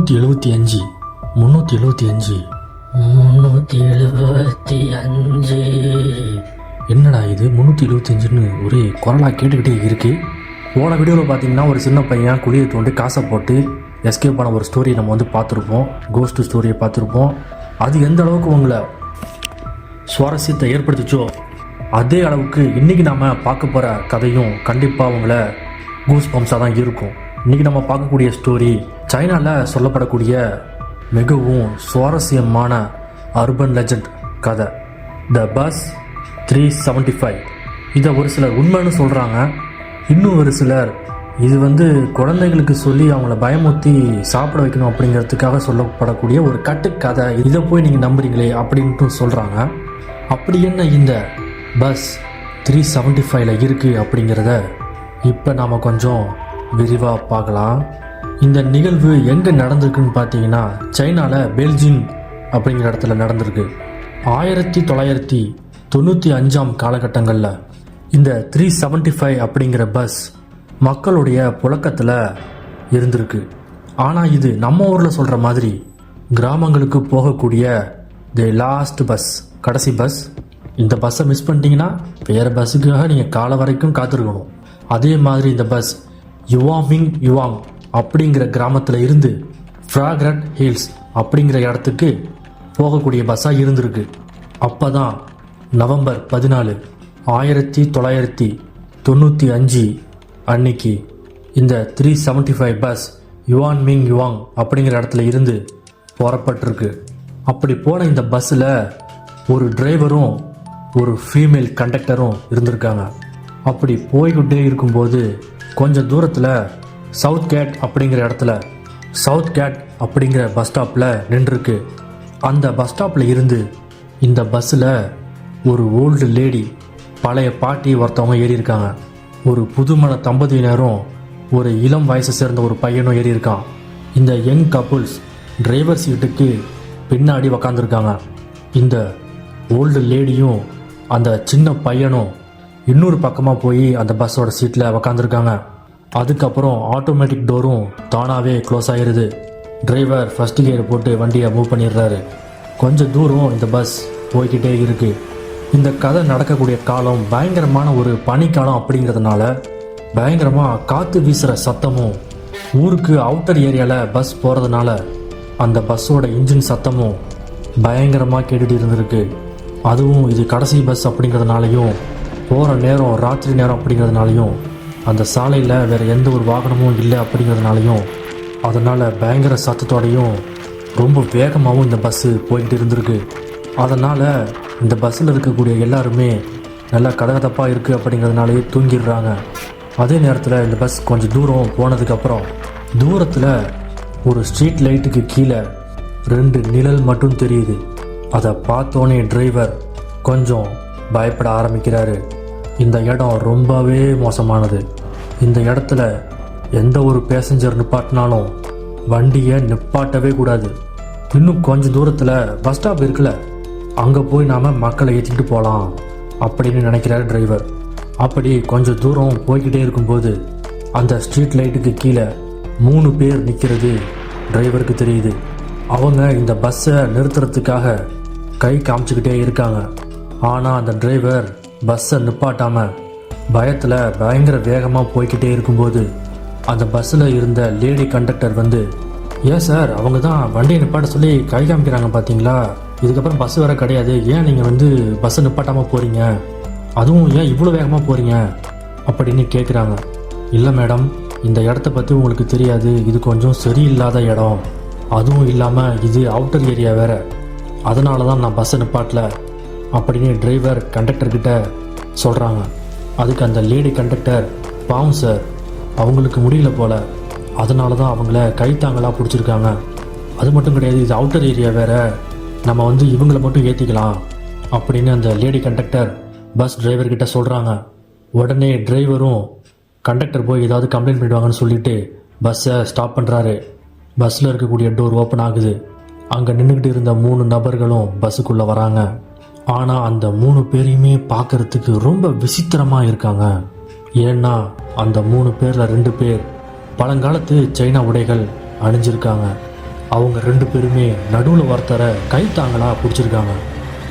முந்நூற்றி எழுபத்தி அஞ்சு முந்நூற்றி எழுபத்தி அஞ்சு முன்னூத்தி எழுபத்தி அஞ்சு என்னடா இது? முந்நூற்றி எழுபத்தஞ்சுன்னு ஒரே குரலாக கேட்டுக்கிட்டே இருக்கு போன வீடியோவில் பார்த்தீங்கன்னா ஒரு சின்ன பையன் குழியை தோண்டி காசை போட்டு எஸ்கேப் பண்ண ஒரு ஸ்டோரி நம்ம வந்து பார்த்துருப்போம். கோஸ்ட் ஸ்டோரியை பார்த்துருப்போம். அது எந்த அளவுக்கு உங்களை சுவாரஸ்யத்தை ஏற்படுத்துச்சோ அதே அளவுக்கு இன்றைக்கி நம்ம பார்க்க போகிற கதையும் கண்டிப்பாக உங்களை கூஸ் பம்ஸாக தான் இருக்கும். இன்றைக்கி நம்ம பார்க்கக்கூடிய ஸ்டோரி சைனாவில் சொல்லப்படக்கூடிய மிகவும் சுவாரஸ்யமான அர்பன் லெஜண்ட் கதை the bus three seventy five இதை ஒரு சிலர் உண்மைன்னு சொல்கிறாங்க இன்னும் ஒரு சிலர் இது வந்து குழந்தைகளுக்கு சொல்லி அவங்கள பயமுறுத்தி சாப்பிட வைக்கணும் அப்படிங்கிறதுக்காக சொல்லப்படக்கூடிய ஒரு கட்டுக்கதை. இதை போய் நீங்கள் நம்புறீங்களே அப்படின்ட்டு சொல்கிறாங்க அப்படி என்ன இந்த பஸ் த்ரீ செவன்ட்டி ஃபைவ்ல இருக்குது அப்படிங்கிறத இப்போ நாம் கொஞ்சம் விரிவாக பார்க்கலாம். இந்த நிகழ்வு எங்கே நடந்திருக்குன்னு பார்த்தீங்கன்னா சைனாவில் பெல்ஜிங் அப்படிங்கிற இடத்துல நடந்திருக்கு. ஆயிரத்தி தொள்ளாயிரத்தி தொண்ணூற்றி அஞ்சாம் காலகட்டங்களில் இந்த த்ரீ செவன்ட்டி ஃபைவ் அப்படிங்கிற பஸ் மக்களுடைய புழக்கத்தில் இருந்திருக்கு. ஆனால் இது நம்ம ஊரில் சொல்கிற மாதிரி கிராமங்களுக்கு போகக்கூடிய தி லாஸ்ட் பஸ் கடைசி பஸ் இந்த பஸ்ஸை மிஸ் பண்ணிட்டீங்கன்னா வேறு பஸ்ஸுக்காக நீங்கள் காலை வரைக்கும் காத்திருக்கணும். அதே மாதிரி இந்த பஸ் யுவாமிங் யுவாங் அப்படிங்கிற கிராமத்தில் இருந்து ஃப்ராக்ரட் ஹில்ஸ் அப்படிங்கிற இடத்துக்கு போகக்கூடிய பஸ்ஸாக இருந்திருக்கு. அப்போ தான் நவம்பர் பதினாலு ஆயிரத்தி தொள்ளாயிரத்தி தொண்ணூற்றி அஞ்சு அன்னைக்கு இந்த three seventy five bus Yuan Ming Yuan அப்படிங்கிற இடத்துல இருந்து புறப்பட்டிருக்கு. அப்படி போன இந்த பஸ்ஸில் ஒரு டிரைவரும் ஒரு ஃபீமேல் கண்டக்டரும் இருந்திருக்காங்க. அப்படி போய்கிட்டே இருக்கும்போது கொஞ்சம் தூரத்தில் சவுத் கேட் அப்படிங்கிற இடத்துல சவுத் கேட் அப்படிங்கிற பஸ் ஸ்டாப்பில் நின்றுருக்கு. அந்த பஸ் ஸ்டாப்பில் இருந்து இந்த பஸ்ஸில் ஒரு ஓல்டு லேடி பழைய பாட்டி ஒருத்தவங்க ஏறியிருக்காங்க. ஒரு புதுமண தம்பதியினரும் ஒரு இளம் வயசை சேர்ந்த ஒரு பையனும் ஏறியிருக்கான். இந்த யங் கப்புள்ஸ் டிரைவர் சீட்டுக்கு பின்னாடி உக்காந்துருக்காங்க. இந்த ஓல்டு லேடியும் அந்த சின்ன பையனும் இன்னொரு பக்கமாக போய் அந்த பஸ்ஸோட சீட்டில் உக்காந்துருக்காங்க. அதுக்கப்புறம் ஆட்டோமேட்டிக் டோரும் தானாகவே க்ளோஸ் ஆகிருது டிரைவர் ஃபர்ஸ்ட் கியர் போட்டு வண்டியை மூவ் பண்ணிடுறாரு. கொஞ்சம் தூரம் இந்த பஸ் போய்கிட்டே இருக்குது இந்த கதை நடக்கக்கூடிய காலம் பயங்கரமான ஒரு பனிக்காலம் அப்படிங்கிறதுனால பயங்கரமாக காற்று வீசுகிற சத்தமும் ஊருக்கு அவுட்டர் ஏரியாவில் பஸ் போகிறதுனால அந்த பஸ்ஸோட இன்ஜின் சத்தமும் பயங்கரமாக கேட்டுட்டு இருந்திருக்கு. அதுவும் இது கடைசி பஸ் அப்படிங்கிறதுனாலையும் போகிற நேரம் ராத்திரி நேரம் அப்படிங்கிறதுனாலையும் அந்த சாலையில் வேறு எந்த ஒரு வாகனமும் இல்லை அப்படிங்கிறதுனாலையும் அதனால் பயங்கர சத்தத்தோடையும் ரொம்ப வேகமாகவும் இந்த பஸ்ஸு போய்கிட்டு இருந்திருக்கு. அதனால் இந்த பஸ்ஸில் இருக்கக்கூடிய எல்லாருமே நல்லா கடகதப்பாக இருக்குது அப்படிங்கிறதுனாலே தூங்கிடுறாங்க. அதே நேரத்தில் இந்த பஸ் கொஞ்சம் தூரம் போனதுக்கப்புறம் தூரத்தில் ஒரு ஸ்ட்ரீட் லைட்டுக்கு கீழே ரெண்டு நிழல் மட்டும் தெரியுது. அதை பார்த்தோன்னே டிரைவர் கொஞ்சம் பயப்பட ஆரம்பிக்கிறாரு. இந்த இடம் ரொம்பவே மோசமானது. இந்த இடத்துல எந்த ஒரு பேசஞ்சர் நிப்பாட்டினாலும் வண்டியை நிப்பாட்டவே கூடாது. இன்னும் கொஞ்சம் தூரத்தில் பஸ் ஸ்டாப் இருக்குல்ல அங்கே போய் நாம் மக்களை ஏற்றிட்டு போகலாம் அப்படின்னு நினைக்கிறாரு டிரைவர் அப்படி கொஞ்சம் தூரம் போய்கிட்டே இருக்கும்போது அந்த ஸ்ட்ரீட் லைட்டுக்கு கீழே மூணு பேர் நிற்கிறது டிரைவருக்கு தெரியுது. அவங்க இந்த பஸ்ஸை நிறுத்துறதுக்காக கை காமிச்சிக்கிட்டே இருக்காங்க. ஆனால் அந்த டிரைவர் பஸ்ஸை நிப்பாட்டாமல் பயத்தில் பயங்கர வேகமாக போய்கிட்டே இருக்கும்போது அந்த பஸ்ஸில் இருந்த லேடி கண்டக்டர் வந்து ஏன் சார் அவங்க தான் வண்டியை நிப்பாட்ட சொல்லி கை காமிக்கிறாங்க பார்த்தீங்களா இதுக்கப்புறம் பஸ் வர கிடையாது. ஏன் நீங்கள் வந்து பஸ்ஸை நிப்பாட்டாமல் போகிறீங்க அதுவும் ஏன் இவ்வளோ வேகமாக போகிறீங்க அப்படின்னு கேட்குறாங்க இல்லை மேடம் இந்த இடத்த பற்றி உங்களுக்கு தெரியாது. இது கொஞ்சம் சரியில்லாத இடம். அதுவும் இல்லாமல் இது அவுட்டர் ஏரியா வேறு. அதனால தான் நான் பஸ்ஸை நிப்பாட்டல. அப்படின்னு டிரைவர் கண்டக்டர்கிட்ட சொல்கிறாங்க அதுக்கு அந்த லேடி கண்டக்டர் பாவம் சார் அவங்களுக்கு முடியல போல். அதனால தான் அவங்கள கைத்தாங்களாக பிடிச்சிருக்காங்க. அது மட்டும் கிடையாது இது அவுட்டர் ஏரியா வேறு. நம்ம வந்து இவங்கள மட்டும் ஏற்றிக்கலாம் அப்படின்னு அந்த லேடி கண்டக்டர் பஸ் டிரைவர்கிட்ட சொல்கிறாங்க உடனே டிரைவரும் கண்டக்டர் போய் ஏதாவது கம்ப்ளைண்ட் பண்ணிடுவாங்கன்னு சொல்லிட்டு பஸ்ஸை ஸ்டாப் பண்ணுறாரு பஸ்ஸில் இருக்கக்கூடிய டோர் ஓப்பன் ஆகுது. அங்கே நின்றுக்கிட்டு இருந்த மூணு நபர்களும் பஸ்ஸுக்குள்ளே வராங்க. ஆனால் அந்த மூணு பேரையுமே பார்க்கறதுக்கு ரொம்ப விசித்திரமாக இருக்காங்க. ஏன்னா அந்த மூணு பேரில் ரெண்டு பேர் பழங்காலத்து சைனா உடைகள் அணிஞ்சிருக்காங்க. அவங்க ரெண்டு பேருமே நடுவில் ஒருத்தரை கைத்தாங்களாக பிடிச்சிருக்காங்க.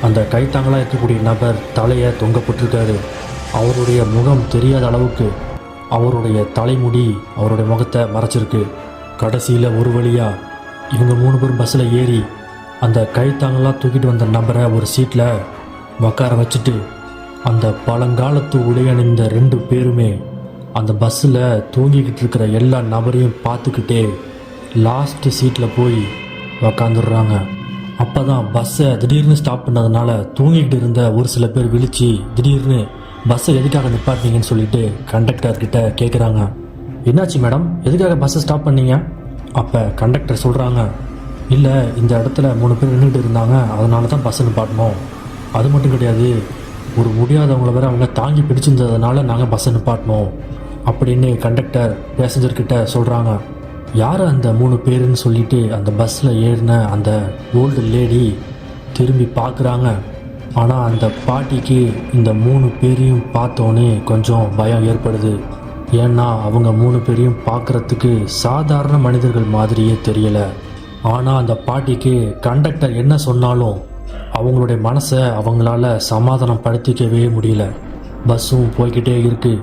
அந்த கைத்தாங்களாக இருக்கக்கூடிய நபர் தலையை தொங்கப்பட்டிருக்காரு. அவருடைய முகம் தெரியாத அளவுக்கு அவருடைய தலைமுடி அவருடைய முகத்தை மறைச்சிருக்கு. கடைசியில் ஒரு வழியாக இவங்க மூணு பேர் பஸ்ஸில் ஏறி அந்த கைத்தாங்கலாம் தூக்கிட்டு வந்த நபரை ஒரு சீட்டில் உட்கார வச்சுட்டு அந்த பழங்காலத்து உடையணிந்த ரெண்டு பேருமே அந்த பஸ்ஸில் தூங்கிக்கிட்டு இருக்கிற எல்லா நபரையும் பார்த்துக்கிட்டே லாஸ்ட்டு சீட்டில் போய் உக்காந்துடுறாங்க. அப்போ தான் பஸ்ஸை திடீர்னு ஸ்டாப் பண்ணதுனால தூங்கிக்கிட்டு இருந்த ஒரு சில பேர் விழிச்சு திடீர்னு பஸ்ஸை எதுக்காக நிப்பாட்டினீங்கன்னு சொல்லிட்டு கண்டக்டர்கிட்ட கேட்குறாங்க என்னாச்சு மேடம் எதுக்காக பஸ்ஸை ஸ்டாப் பண்ணீங்க? அப்போ கண்டக்டர் சொல்கிறாங்க இல்லை இந்த இடத்துல மூணு பேர் நின்றுட்டு இருந்தாங்க அதனால தான் பஸ்ஸை நிப்பாட்டினோம் அது மட்டும் கிடையாது. ஒரு முடியாதவங்கள வேற அவங்க தாங்கி பிடிச்சிருந்ததுனால நாங்கள் பஸ்ஸை நிப்பாட்டினோம் அப்படின்னு கண்டக்டர் பேசஞ்சர்கிட்ட சொல்கிறாங்க யார் அந்த மூணு பேருன்னு சொல்லிட்டு அந்த பஸ்ஸில் ஏறின அந்த ஓல்டு லேடி திரும்பி பார்க்குறாங்க ஆனால் அந்த பாட்டிக்கு இந்த மூணு பேரையும் பார்த்தோன்னே கொஞ்சம் பயம் ஏற்படுது. ஏன்னா அவங்க மூணு பேரையும் பார்க்குறதுக்கு சாதாரண மனிதர்கள் மாதிரியே தெரியலை. ஆனால் அந்த பாட்டிக்கு கண்டக்டர் என்ன சொன்னாலும் அவங்களுடைய மனசை அவங்களால சமாதானம் படுத்திக்கவே முடியல. பஸ்ஸும் போய்கிட்டே இருக்கு.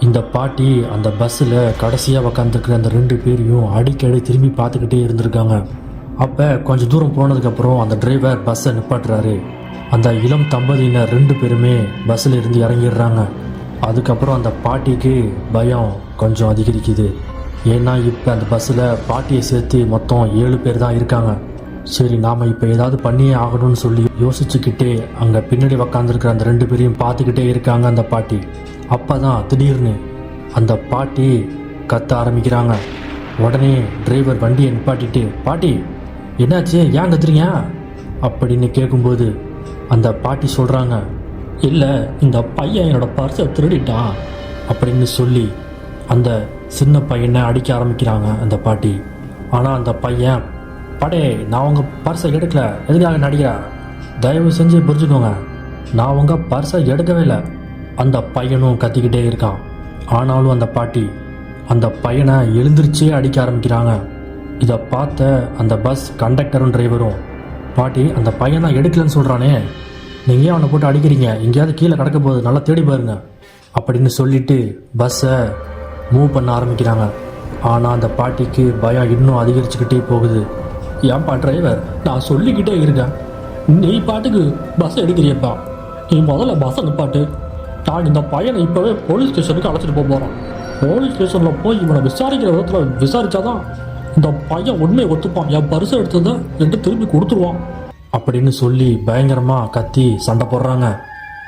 இந்த பாட்டி அந்த பஸ்ஸில் கடைசியாக உக்காந்துருக்கிற அந்த ரெண்டு பேரையும் அடிக்கடி திரும்பி பார்த்துக்கிட்டே இருந்திருக்காங்க. அப்போ கொஞ்சம் தூரம் போனதுக்கப்புறம் அந்த டிரைவர் பஸ்ஸை நிப்பாட்டுறாரு. அந்த இளம் தம்பதியினர் ரெண்டு பேருமே பஸ்ஸில் இருந்து இறங்கிடுறாங்க. அதுக்கப்புறம் அந்த பாட்டிக்கு பயம் கொஞ்சம் அதிகரிக்குது. ஏன்னா இப்போ அந்த பஸ்ஸில் பாட்டியை சேர்த்து மொத்தம் ஏழு பேர் தான் இருக்காங்க. சரி நாம் இப்போ ஏதாவது பண்ணியே ஆகணும்னு சொல்லி யோசிச்சுக்கிட்டே அங்கே பின்னாடி உக்காந்துருக்கிற அந்த ரெண்டு பேரையும் பார்த்துக்கிட்டே இருக்காங்க அந்த பாட்டி. அப்போ தான் திடீர்னு அந்த பாட்டி கத்த ஆரம்பிக்கிறாங்க. உடனே டிரைவர் வண்டியை நிப்பாட்டிட்டு பாட்டி என்னாச்சு? ஏன் கத்துறீங்க? அப்படின்னு கேட்கும்போது அந்த பாட்டி சொல்கிறாங்க இல்லை இந்த பையன் என்னோட பர்ஸை திருடிட்டான். அப்படின்னு சொல்லி அந்த சின்ன பையனை அடிக்க ஆரம்பிக்கிறாங்க அந்த பாட்டி. ஆனால் அந்த பையன் படே நான் உங்கள் பர்ஸை எடுக்கல. எதுக்காக நடிக்கிறா? தயவு செஞ்சு புரிஞ்சுக்கோங்க. நான் உங்கள் பர்ஸை எடுக்கவே இல்லை. அந்த பையனும் கத்திக்கிட்டே இருக்கான். ஆனாலும் அந்த பாட்டி அந்த பையனை எழுந்திருச்சே அடிக்க ஆரம்பிக்கிறாங்க. இதை பார்த்த அந்த பஸ் கண்டக்டரும் டிரைவரும் பாட்டி அந்த பையன் தான் எடுக்கலன்னு சொல்கிறானே நீங்கள் ஏன் அவனை போட்டு அடிக்கிறீங்க? எங்கேயாவது கீழே கிடக்க போகுது. நல்லா தேடி பாருங்க. அப்படின்னு சொல்லிட்டு பஸ்ஸை மூவ் பண்ண ஆரம்பிக்கிறாங்க. ஆனால் அந்த பாட்டிக்கு பயம் இன்னும் அதிகரிச்சுக்கிட்டே போகுது. ஏன்பா டிரைவர் நான் சொல்லிக்கிட்டே இருக்கேன். நீ பாட்டுக்கு பஸ் எடுக்கிறியப்பா. நீ முதல்ல பஸ்ஸை நிப்பாட்டு நான் இந்த பையனை இப்போவே போலீஸ் ஸ்டேஷனுக்கு அழைச்சிட்டு போக போகிறோம் போலீஸ் ஸ்டேஷனில் போய் இவனை விசாரிக்கிற விதத்தில் விசாரிச்சாதான் இந்த பையன் உண்மையை ஒத்துப்பான். என் பரிசு எடுத்ததை என்கிட்ட திரும்பி கொடுத்துருவான். அப்படின்னு சொல்லி பயங்கரமாக கத்தி சண்டை போடுறாங்க.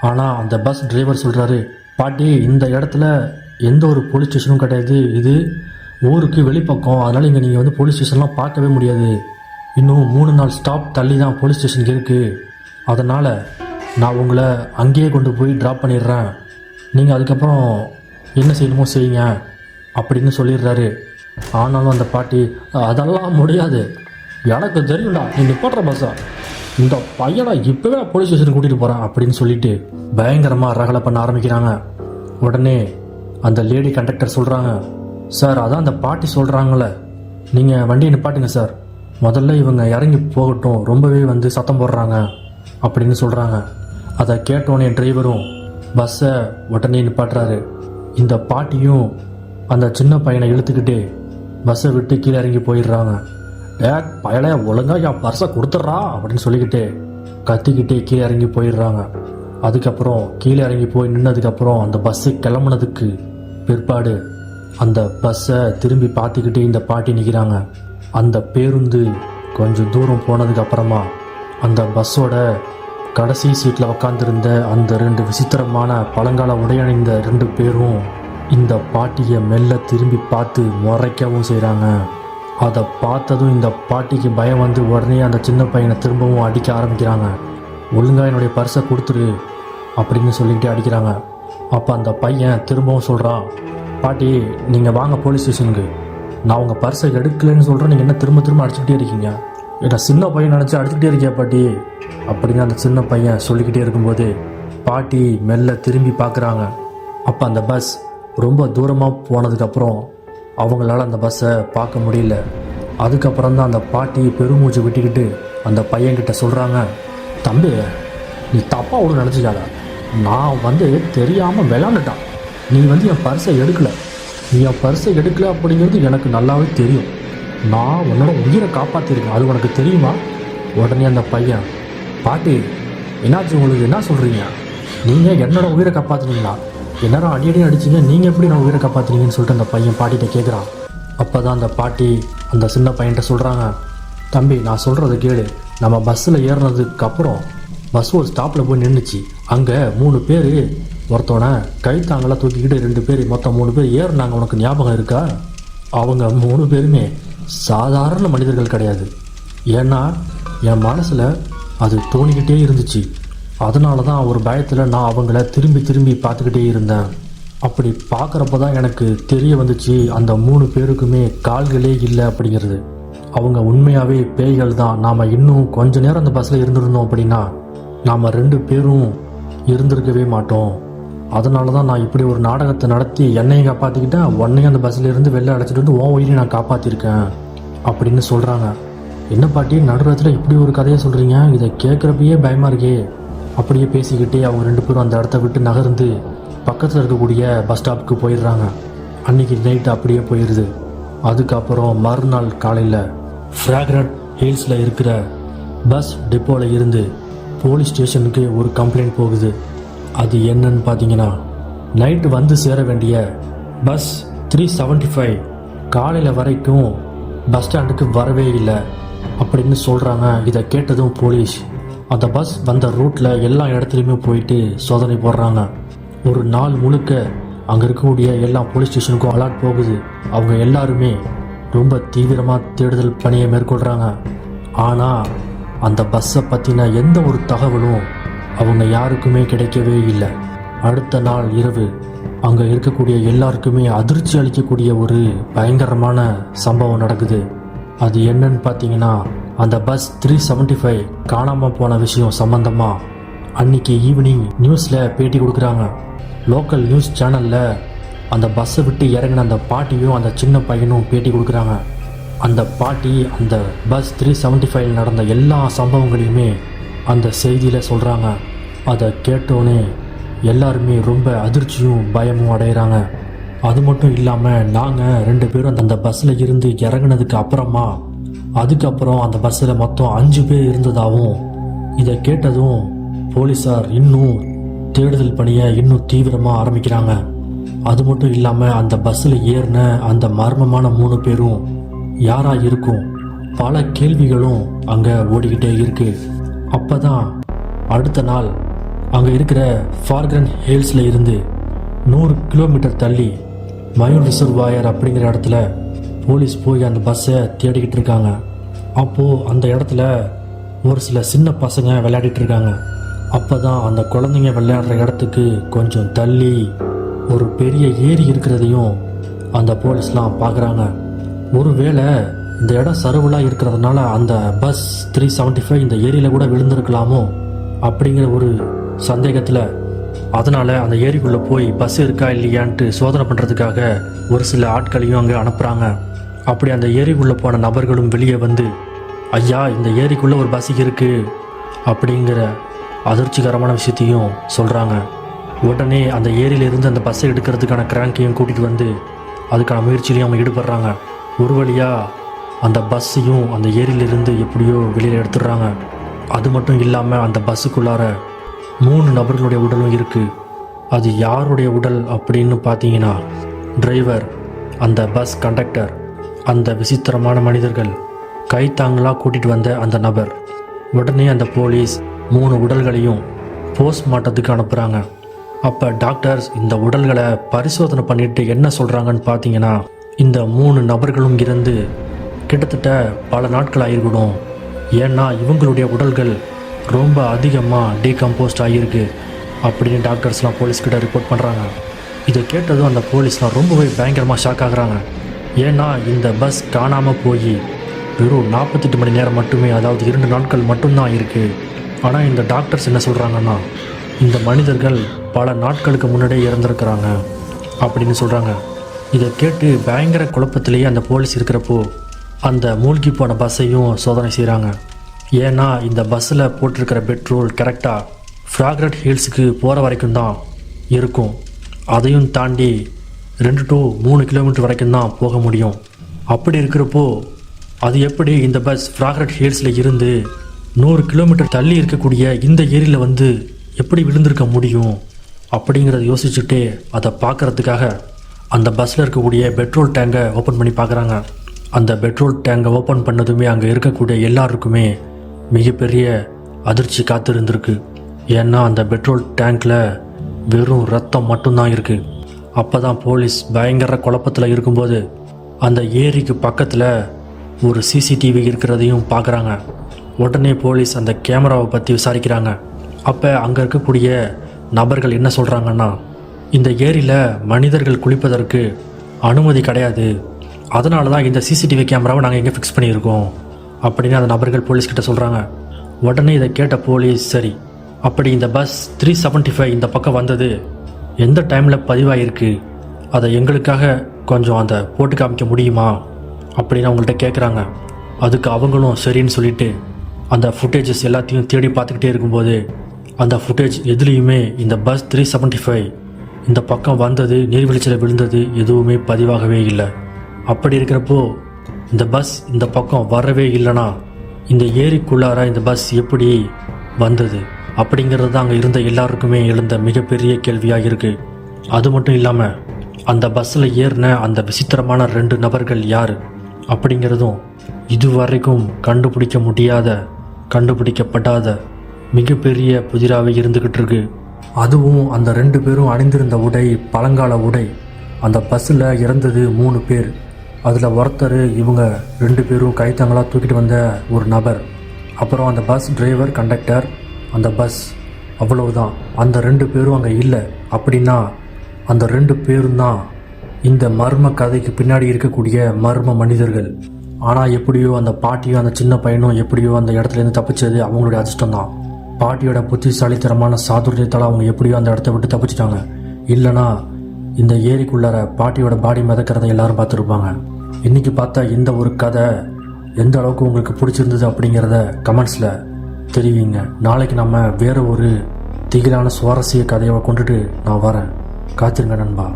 ஆனால் அந்த பஸ் டிரைவர் சொல்கிறாரு பாட்டி இந்த இடத்துல எந்த ஒரு போலீஸ் ஸ்டேஷனும் கிடையாது. இது ஊருக்கு வெளிப்பக்கம். அதனால் இங்கே நீங்கள் வந்து போலீஸ் ஸ்டேஷன்லாம் பார்க்கவே முடியாது. இன்னும் மூணு நாள் ஸ்டாப் தள்ளி தான் போலீஸ் ஸ்டேஷன் இருக்குது அதனால் நான் உங்களை அங்கேயே கொண்டு போய் ட்ராப் பண்ணிடுறேன். நீங்கள் அதுக்கப்புறம் என்ன செய்யணுமோ செய்யுங்க அப்படின்னு சொல்லிடுறாரு. ஆனாலும் அந்த பாட்டி அதெல்லாம் முடியாது. எனக்கு தெரியும்டா நீ நிப்பாட்டுற பஸ்ஸா இந்த பையனை இப்போவே போலீஸ் ஸ்டேஷன் கூட்டிகிட்டு போகிறேன் அப்படின்னு சொல்லிட்டு பயங்கரமாக ரகலை பண்ண ஆரம்பிக்கிறாங்க. உடனே அந்த லேடி கண்டக்டர் சொல்கிறாங்க சார் அதான் அந்த பாட்டி சொல்கிறாங்களே நீங்கள் வண்டியை நிப்பாட்டுங்க சார். முதல்ல இவங்க இறங்கி போகட்டும் ரொம்பவே வந்து சத்தம் போடுறாங்க அப்படின்னு சொல்கிறாங்க அதை கேட்டோன்னே டிரைவரும் பஸ்ஸை உடனே நிப்பாட்டுறாரு. இந்த பாட்டியும் அந்த சின்ன பையனை இழுத்துக்கிட்டு பஸ்ஸை விட்டு கீழே இறங்கி போயிடுறாங்க. ஏ பயலை ஒழுங்காக என் பர்ஸை கொடுத்துட்றா அப்படின்னு சொல்லிக்கிட்டு கத்திக்கிட்டே கீழே இறங்கி போயிடுறாங்க. அதுக்கப்புறம் கீழே இறங்கி போய் நின்னதுக்கப்புறம் அந்த பஸ்ஸு கிளம்புனதுக்கு பிற்பாடு அந்த பஸ்ஸை திரும்பி பார்த்துக்கிட்டே இந்த பாட்டி நிற்கிறாங்க அந்த பேருந்து கொஞ்சம் தூரம் போனதுக்கு அப்புறமா அந்த பஸ்ஸோட கடைசி சீட்டில் உக்காந்துருந்த அந்த ரெண்டு விசித்திரமான பழங்கால உடையணிந்த ரெண்டு பேரும் இந்த பாட்டியை மெல்ல திரும்பி பார்த்து முறைக்கவும் செய்கிறாங்க அதை பார்த்ததும் இந்த பாட்டிக்கு பயம் வந்து உடனே அந்த சின்ன பையனை திரும்பவும் அடிக்க ஆரம்பிக்கிறாங்க. ஒழுங்காக என்னுடைய பர்ஸை கொடுத்துரு அப்படின்னு சொல்லிக்கிட்டே அடிக்கிறாங்க. அப்போ அந்த பையன் திரும்பவும் சொல்கிறான் பாட்டி நீங்கள் வாங்க போலீஸ் ஸ்டேஷனுக்கு நான் உங்கள் பர்ஸை எடுக்கலைன்னு சொல்கிறேன் நீங்கள் என்ன திரும்ப திரும்ப அடிச்சுக்கிட்டே இருக்கீங்க? என்ன சின்ன பையன் நினச்சி அடிச்சுக்கிட்டே இருக்கியா பாட்டி? அப்படின்னு அந்த சின்ன பையன் சொல்லிக்கிட்டே இருக்கும்போது பாட்டி மெல்ல திரும்பி பார்க்குறாங்க அப்போ அந்த பஸ் ரொம்ப தூரமாக போனதுக்கப்புறம் அவங்களால அந்த பஸ்ஸை பார்க்க முடியல. அதுக்கப்புறம் தான் அந்த பாட்டி பெருமூச்சு விட்டுக்கிட்டு அந்த பையன்கிட்ட சொல்கிறாங்க தம்பி நீ தப்பாக ஒன்று நினச்சிக்காத. நான் வந்து தெரியாமல் விளாண்டுட்டான் நீ வந்து என் பர்ஸை எடுக்கல. நீ என் பர்ஸை எடுக்கலை அப்படிங்கிறது எனக்கு நல்லாவே தெரியும். நான் உன்னோட உயிரை காப்பாற்றிருக்கேன் அது உனக்கு தெரியுமா? உடனே அந்த பையன் பாட்டி என்னாச்சு? உங்களுக்கு என்ன சொல்கிறீங்க நீங்கள் என்னோட உயிரை காப்பாற்றுனீங்களா எல்லாரும் அடி அடி அடிச்சிங்க? நீங்கள் எப்படி நான் உயிரை காப்பாற்றுனீங்கன்னு சொல்லிட்டு அந்த பையன் பாட்டிகிட்ட கேட்குறான் அப்போ தான் அந்த பாட்டி அந்த சின்ன பையன்கிட்ட சொல்கிறாங்க தம்பி நான் சொல்கிறத கேளு. நம்ம பஸ்ஸில் ஏறினதுக்கு அப்புறம் பஸ் ஒரு ஸ்டாப்பில் போய் நின்றுச்சு அங்கே மூணு பேர் ஒருத்தவனை கைத்தாங்கெல்லாம் தூக்கிக்கிட்டு ரெண்டு பேர் மொத்தம் மூணு பேர் ஏறினாங்க. உனக்கு ஞாபகம் இருக்கா? அவங்க மூணு பேருமே சாதாரண மனிதர்கள் கிடையாது. ஏன்னா என் மனசில் அது தோணிக்கிட்டே இருந்துச்சு. அதனால தான் ஒரு பயத்தில் நான் அவங்கள திரும்பி திரும்பி பார்த்துக்கிட்டே இருந்தேன். அப்படி பார்க்குறப்ப தான் எனக்கு தெரிய வந்துச்சு அந்த மூணு பேருக்குமே கால்களே இல்லை அப்படிங்கிறது. அவங்க உண்மையாகவே பேய்கள் தான். நாம் இன்னும் கொஞ்ச நேரம் அந்த பஸ்ஸில் இருந்திருந்தோம் அப்படின்னா நாம் ரெண்டு பேரும் இருந்திருக்கவே மாட்டோம். அதனால தான் நான் இப்படி ஒரு நாடகத்தை நடத்தி என்னையும் காப்பாற்றிக்கிட்டேன் உன்னையும் அந்த பஸ்ஸில் இருந்து வெளில அழைச்சிட்டு வந்து உன் உயிரையும் நான் காப்பாற்றிருக்கேன் அப்படின்னு சொல்கிறாங்க என்ன பாட்டி நடுரத்தில் இப்படி ஒரு கதையை சொல்கிறீங்க இதை கேட்குறப்பயே பயமாக இருக்கே. அப்படியே பேசிக்கிட்டே அவங்க ரெண்டு பேரும் அந்த இடத்த விட்டு நகர்ந்து பக்கத்தில் இருக்கக்கூடிய பஸ் ஸ்டாப்புக்கு போயிடுறாங்க. அன்னைக்கு நைட்டு அப்படியே போயிடுது அதுக்கப்புறம் மறுநாள் காலையில் ஃப்ராக்ரட் ஹில்ஸில் இருக்கிற பஸ் டிப்போவில் இருந்து போலீஸ் ஸ்டேஷனுக்கு ஒரு கம்ப்ளைண்ட் போகுது. அது என்னன்னு பார்த்தீங்கன்னா நைட்டு வந்து சேர வேண்டிய பஸ் த்ரீ செவன்ட்டி ஃபைவ் காலையில் வரைக்கும் பஸ் ஸ்டாண்டுக்கு வரவே இல்லை அப்படின்னு சொல்கிறாங்க இதை கேட்டதும் போலீஸ். அந்த பஸ் வந்த ரூட்டில் எல்லா இடத்துலையுமே போயிட்டு சோதனை போடுறாங்க. ஒரு நாள் முழுக்க அங்கே இருக்கக்கூடிய எல்லா போலீஸ் ஸ்டேஷனுக்கும் அலர்ட் போகுது. அவங்க எல்லாருமே ரொம்ப தீவிரமாக தேடுதல் பணியை மேற்கொள்கிறாங்க ஆனால் அந்த பஸ்ஸை பற்றின எந்த ஒரு தகவலும் அவங்க யாருக்குமே கிடைக்கவே இல்லை. அடுத்த நாள் இரவு அங்கே இருக்கக்கூடிய எல்லாருக்குமே அதிர்ச்சி அளிக்கக்கூடிய ஒரு பயங்கரமான சம்பவம் நடக்குது. அது என்னன்னு பார்த்தீங்கன்னா அந்த பஸ் த்ரீ செவன்டி ஃபைவ் காணாமல் போன விஷயம் சம்பந்தமாக அன்னைக்கு ஈவினிங் நியூஸில் பேட்டி கொடுக்குறாங்க. லோக்கல் நியூஸ் சேனலில் அந்த பஸ்ஸை விட்டு இறங்கின அந்த பாட்டியும் அந்த சின்ன பையனும் பேட்டி கொடுக்குறாங்க. அந்த பாட்டி அந்த பஸ் த்ரீ செவன்ட்டி ஃபைவ் நடந்த எல்லா சம்பவங்களையுமே அந்த செய்தியில் சொல்கிறாங்க அதை கேட்டோன்னே எல்லாருமே ரொம்ப அதிர்ச்சியும் பயமும் அடைகிறாங்க அது மட்டும் இல்லாமல் நாங்கள் ரெண்டு பேரும் அந்த பஸ்ஸில் இருந்து இறங்குனதுக்கு அப்புறமா அதுக்கப்புறம் அந்த பஸ்ஸில் மொத்தம் அஞ்சு பேர் இருந்ததாகவும் இதை கேட்டதும் போலீஸார் இன்னும் தேடுதல் பணியை இன்னும் தீவிரமாக ஆரம்பிக்கிறாங்க. அது மட்டும் இல்லாமல் அந்த பஸ்ஸில் ஏறின அந்த மர்மமான மூணு பேரும் யாரா இருக்கும் பல கேள்விகளும் அங்கே ஓடிக்கிட்டே இருக்கு. அப்பதான் அடுத்த நாள் அங்கே இருக்கிற ஃபார்கன் ஹில்ஸில் இருந்து நூறு கிலோமீட்டர் தள்ளி மயூர் ரிசர்வாயர் அப்படிங்கிற இடத்துல போலீஸ் போய் அந்த பஸ்ஸை தேடிக்கிட்டு இருக்காங்க. அப்போது அந்த இடத்துல ஒரு சில சின்ன பசங்க விளையாடிட்டு இருக்காங்க. அப்போ தான் அந்த குழந்தைங்க விளையாடுற இடத்துக்கு கொஞ்சம் தள்ளி ஒரு பெரிய ஏரி இருக்கிறதையும் அந்த போலீஸ்லாம் பார்க்குறாங்க ஒருவேளை இந்த இடம் சரவுலாக இருக்கிறதுனால அந்த பஸ் த்ரீ செவன்ட்டி ஃபைவ் இந்த ஏரியில் கூட விழுந்திருக்கலாமோ அப்படிங்கிற ஒரு சந்தேகத்தில் அதனால் அந்த ஏரிக்குள்ளே போய் பஸ் இருக்கா இல்லையான்ட்டு சோதனை பண்ணுறதுக்காக ஒரு சில ஆட்களையும் அங்கே அனுப்புகிறாங்க அப்படி அந்த ஏரிக்குள்ளே போன நபர்களும் வெளியே வந்து ஐயா இந்த ஏரிக்குள்ளே ஒரு பஸ் இருக்குது அப்படிங்கிற அதிர்ச்சிகரமான விஷயத்தையும் சொல்கிறாங்க உடனே அந்த ஏரியிலிருந்து அந்த பஸ்ஸை எடுக்கிறதுக்கான கிராங்கையும் கூட்டிகிட்டு வந்து அதுக்கான முயற்சியிலையும் அவங்க ஈடுபடுறாங்க. ஒரு வழியாக அந்த பஸ்ஸையும் அந்த ஏரியிலிருந்து எப்படியோ வெளியில் எடுத்துடுறாங்க. அது மட்டும் இல்லாமல் அந்த பஸ்ஸுக்குள்ளார மூணு நபர்களுடைய உடலும் இருக்குது அது யாருடைய உடல் அப்படின்னு பார்த்தீங்கன்னா டிரைவர் அந்த பஸ் கண்டக்டர் அந்த விசித்திரமான மனிதர்கள் கைத்தாங்களாக கூட்டிகிட்டு வந்த அந்த நபர். உடனே அந்த போலீஸ் மூணு உடல்களையும் போஸ்ட்மார்ட்டத்துக்கு அனுப்புகிறாங்க அப்போ டாக்டர்ஸ் இந்த உடல்களை பரிசோதனை பண்ணிட்டு என்ன சொல்கிறாங்கன்னு பார்த்தீங்கன்னா இந்த மூணு நபர்களும் இருந்து கிட்டத்தட்ட பல நாட்கள் ஆகிருக்கணும் ஏன்னா இவங்களுடைய உடல்கள் ரொம்ப அதிகமாக டீகம்போஸ்ட் ஆகியிருக்கு அப்படின்னு டாக்டர்ஸ்லாம் போலீஸ்கிட்ட ரிப்போர்ட் பண்ணுறாங்க இதை கேட்டதும் அந்த போலீஸ்லாம் ரொம்பவே பயங்கரமாக ஷாக் ஆகுறாங்க. ஏன்னா இந்த பஸ் காணாமல் போய் வெறும் நாற்பத்தெட்டு மணி நேரம் மட்டுமே அதாவது இரண்டு நாட்கள் மட்டும்தான் இருக்குது ஆனால் இந்த டாக்டர்ஸ் என்ன சொல்கிறாங்கன்னா இந்த மனிதர்கள் பல நாட்களுக்கு முன்னாடியே இறந்துருக்கிறாங்க அப்படின்னு சொல்கிறாங்க இதை கேட்டு பயங்கர குழப்பத்திலேயே அந்த போலீஸ் இருக்கிறப்போ அந்த மூழ்கி போன பஸ்ஸையும் சோதனை செய்கிறாங்க ஏன்னா இந்த பஸ்ஸில் போட்டிருக்கிற பெட்ரோல் கரெக்டாக ஃப்ராக்ரட் ஹில்ஸுக்கு போகிற வரைக்கும் தான் இருக்கும். அதையும் தாண்டி ரெண்டு டு மூணு கிலோமீட்டர் வரைக்கும் தான் போக முடியும். அப்படி இருக்கிறப்போ அது எப்படி இந்த பஸ் ஃப்ராக்ரட் ஹில்ஸில் இருந்து நூறு கிலோமீட்டர் தள்ளி இருக்கக்கூடிய இந்த ஏரியில் வந்து எப்படி விழுந்திருக்க முடியும் அப்படிங்கிறத யோசிச்சுட்டே அதை பார்க்கறதுக்காக அந்த பஸ்ஸில் இருக்கக்கூடிய பெட்ரோல் டேங்கை ஓப்பன் பண்ணி பார்க்குறாங்க அந்த பெட்ரோல் டேங்கை ஓப்பன் பண்ணதுமே அங்கே இருக்கக்கூடிய எல்லாருக்குமே மிகப்பெரிய அதிர்ச்சி காத்திருந்திருக்கு. ஏன்னா அந்த பெட்ரோல் டேங்க்கில் வெறும் ரத்தம் மட்டும்தான் இருக்குது அப்போ தான் போலீஸ் பயங்கர குழப்பத்தில் இருக்கும்போது அந்த ஏரிக்கு பக்கத்தில் ஒரு சிசிடிவி இருக்கிறதையும் பார்க்குறாங்க உடனே போலீஸ் அந்த கேமராவை பற்றி விசாரிக்கிறாங்க. அப்போ அங்கே இருக்கக்கூடிய நபர்கள் என்ன சொல்கிறாங்கன்னா இந்த ஏரியில் மனிதர்கள் குளிப்பதற்கு அனுமதி கிடையாது. அதனால தான் இந்த சிசிடிவி கேமராவை நாங்கள் எங்கே ஃபிக்ஸ் பண்ணியிருக்கோம். அப்படின்னு அந்த நபர்கள் போலீஸ்கிட்ட சொல்கிறாங்க உடனே இதை கேட்ட போலீஸ் சரி அப்படி இந்த பஸ் த்ரீ செவன்ட்டி ஃபைவ் இந்த பக்கம் வந்தது. எந்த டைமில் பதிவாயிருக்கு? அதை எங்களுக்காக கொஞ்சம் அந்த போட்டு காமிக்க முடியுமா? அப்படின்னு அவங்கள்ட்ட கேட்குறாங்க அதுக்கு அவங்களும் சரின்னு சொல்லிட்டு அந்த ஃபுட்டேஜஸ் எல்லாத்தையும் தேடி பார்த்துக்கிட்டே இருக்கும்போது அந்த ஃபுட்டேஜ் எதுலேயுமே இந்த பஸ் த்ரீ செவன்ட்டி ஃபைவ் இந்த பக்கம் வந்தது நீர்வீழ்ச்சியில் விழுந்தது எதுவுமே பதிவாகவே இல்லை. அப்படி இருக்கிறப்போ இந்த பஸ் இந்த பக்கம் வரவே இல்லைனா இந்த ஏரிக்குள்ளார இந்த பஸ் எப்படி வந்தது? அப்படிங்கிறது தான் அங்கே இருந்த எல்லாருக்குமே எழுந்த மிகப்பெரிய கேள்வியாக இருக்குது அது மட்டும் இல்லாமல் அந்த பஸ்ஸில் ஏறின அந்த விசித்திரமான ரெண்டு நபர்கள் யார்? அப்படிங்கிறதும் இதுவரைக்கும் கண்டுபிடிக்க முடியாத கண்டுபிடிக்கப்படாத மிகப்பெரிய புதிராகவே இருந்துக்கிட்டு இருக்கு. அதுவும் அந்த ரெண்டு பேரும் அணிந்திருந்த உடை பழங்கால உடை. அந்த பஸ்ஸில் இறந்தது மூணு பேர். அதில் ஒருத்தர் இவங்க ரெண்டு பேரும் கைத்தங்களாக தூக்கிட்டு வந்த ஒரு நபர். அப்புறம் அந்த பஸ் டிரைவர் கண்டக்டர் அந்த பஸ் அவ்வளவுதான். அந்த ரெண்டு பேரும் அங்கே இல்லை. அப்படின்னா அந்த ரெண்டு பேரும் தான் இந்த மர்ம கதைக்கு பின்னாடி இருக்கக்கூடிய மர்ம மனிதர்கள். ஆனால் எப்படியோ அந்த பாட்டியும் அந்த சின்ன பையனும் எப்படியோ அந்த இடத்துலேருந்து தப்பிச்சது அவங்களுடைய அதிர்ஷ்டம் தான் பாட்டியோட புத்திசாலித்தனமான சாதுரியத்தால் அவங்க எப்படியோ அந்த இடத்த விட்டு தப்பிச்சிட்டாங்க. இல்லைனா இந்த ஏரிக்குள்ளார பாட்டியோட பாடி மிதக்கிறத எல்லாரும் பார்த்துருப்பாங்க. இன்றைக்கி பார்த்தா இந்த ஒரு கதை எந்த அளவுக்கு உங்களுக்கு பிடிச்சிருந்தது அப்படிங்கிறத கமெண்ட்ஸில் தெரிவிங்க. நாளைக்கு நம்ம வேறு ஒரு திகிலான சுவாரஸ்ய கதையை கொண்டுட்டு நான் வரேன். காத்திருங்க நண்பா.